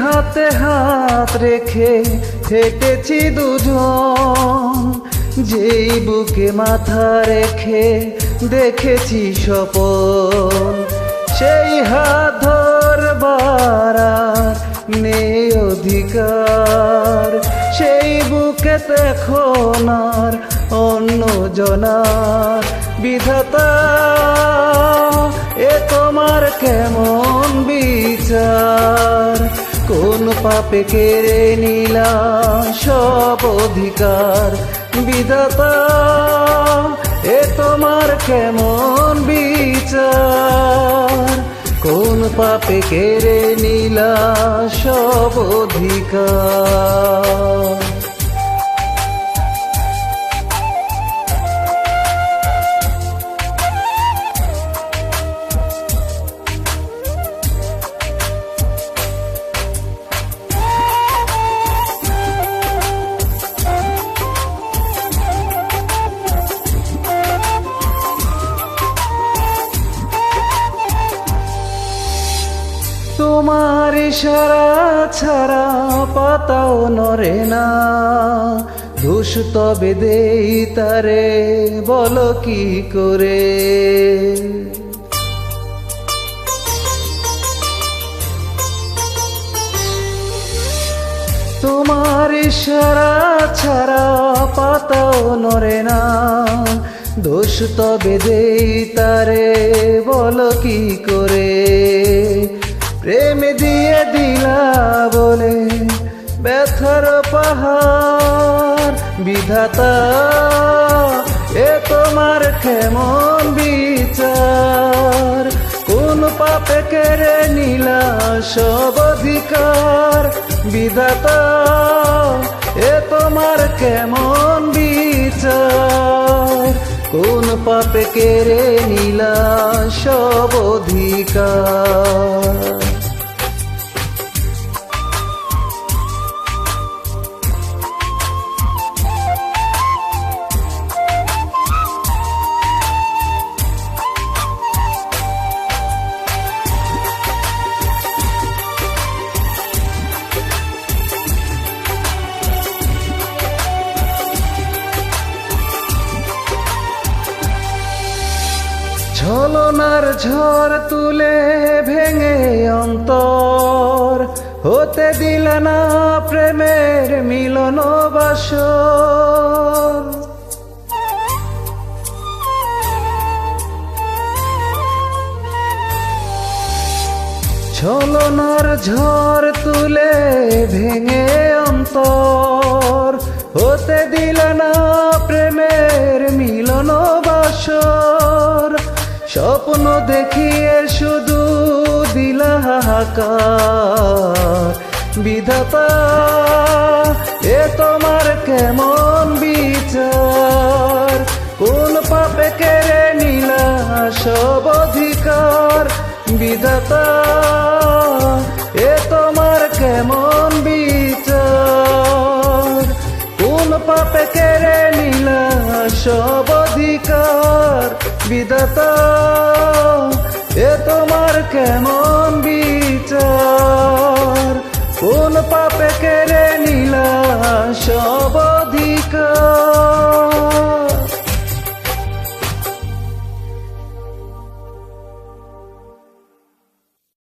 হাতে হাত রেখে হেঁটেছি দুজন, যেই বুকে মাথা রেখে দেখেছি সপন সেই হাত ধরবার নেই অধিকার, সেই বুকে এখন আর অন্য জনার বিধাতা, এ তোমার কেমন বিচার কোন পাপে কেড়ে নিলা সব অধিকার। বিধাতা, এ তোমার কেমন বিচার? কোন পাপে কেড়ে নিলা সব অধিকার? তোমার ইশারা ছাড়া পাতাও নরে না। দোষ তবে দেই তারে, বলো কি করে? তোমার ইশারা ছাড়া পাতাও নরে না। দোষ তবে দেই তারে, বলো কি করে? প্রেম দিয়ে দিলা বলে ব্যথার পাহাড়, বিধাতা, এ তোমার কেমন বিচার? কোন পাপে কেড়ে নিলা সব অধিকার? বিধাতা, এ তোমার কেমন বিচার? কোন পাপে কেড়ে নিলা সব অধিকার? ছলনার ঝড় তুলে ভেঙে অন্তর। হতে দিল না প্রেমের মিলন বাস ছলনার ঝড় তুলে ভেঙে অন্তর। হতে দিল না স্বপ্ন দেখিয়ে শুধু দিলা হাহাকার বিধাতা, এ তোমার কেমন বিচার? কোন পাপে কেড়ে নিলা সব অধিকার? বিধাতা, এ তোমার কেমন বিচার? কোন পাপে কেড়ে নিলা সব বিধাতা এ তোমার কেমন বিচার? কোন পাপে কেড়ে নিলা